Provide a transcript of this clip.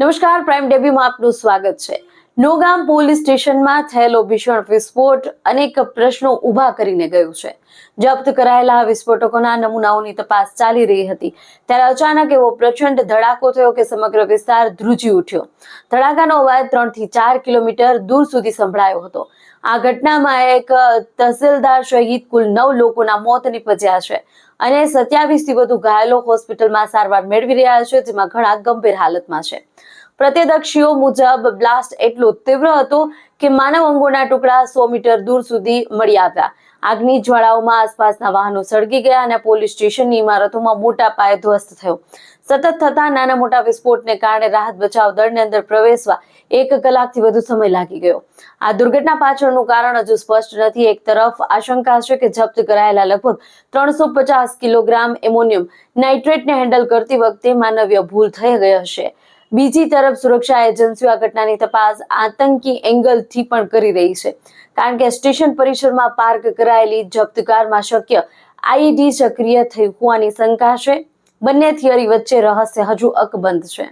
નમસ્કાર પ્રાઇમ ડેબ્યુમાં આપનું સ્વાગત છે. નોગામ પોલીસ સ્ટેશનમાં થયેલો ભીષણ વિસ્ફોટ અનેક પ્રશ્નો ઊભા કરીને ગયો છે. જપ્ત કરાયેલા વિસ્ફોટકોના નમૂનાઓની તપાસ ચાલી રહી હતી. ત્યારે અચાનક એવો પ્રચંડ ધડાકો થયો કે સમગ્ર વિસ્તાર ધ્રુજી ઉઠ્યો. ધડાકાનો અવાજ ત્રણથી ચાર કિલોમીટર દૂર સુધી સંભળાયો હતો. આ ઘટનામાં એક તહસીલદાર સહિત કુલ નવ લોકોના મોત નીપજ્યા છે અને સત્યાવીસથી વધુ ઘાયલો હોસ્પિટલમાં સારવાર મેળવી રહ્યા છે, જેમાં ઘણા ગંભીર હાલતમાં છે. પ્રત્યદર્શીઓ મુજબ બ્લાસ્ટ એટલો તીવ્ર હતો કે માનવ અંગોના ટુકડા સો મીટર દૂર સુધી મળી આવ્યા. આગની જ્વાળાઓમાં આસપાસના વાહનો સળગી ગયા અને પોલીસ સ્ટેશનની ઇમારતોમાં મોટા પાયે ધ્વસ્ત થયો. સતત થતા નાના મોટા વિસ્ફોટને કારણે રાહત બચાવ દળને અંદર પ્રવેશવા એક કલાકથી વધુ સમય લાગી ગયો. આ દુર્ઘટના પાછળનું કારણ હજુ સ્પષ્ટ નથી. એક તરફ આશંકા છે કે જપ્ત કરાયેલા લગભગ ત્રણસો પચાસ કિલોગ્રામ એમોનિયમ નાઇટ્રેટને હેન્ડલ કરતી વખતે માનવીય ભૂલ થઈ ગઈ હશે. બીજી તરફ સુરક્ષા એજન્સીઓ આ ઘટનાની તપાસ આતંકી એંગલથી પણ કરી રહી છે. કારણ કે સ્ટેશન પરિસરમાં પાર્ક કરાયેલી જપ્ત કારમાં શક્ય આઈઈડી સક્રિય થઈ હોવાની શંકા છે. બંને થિયરી વચ્ચે રહસ્ય હજુ અકબંધ છે.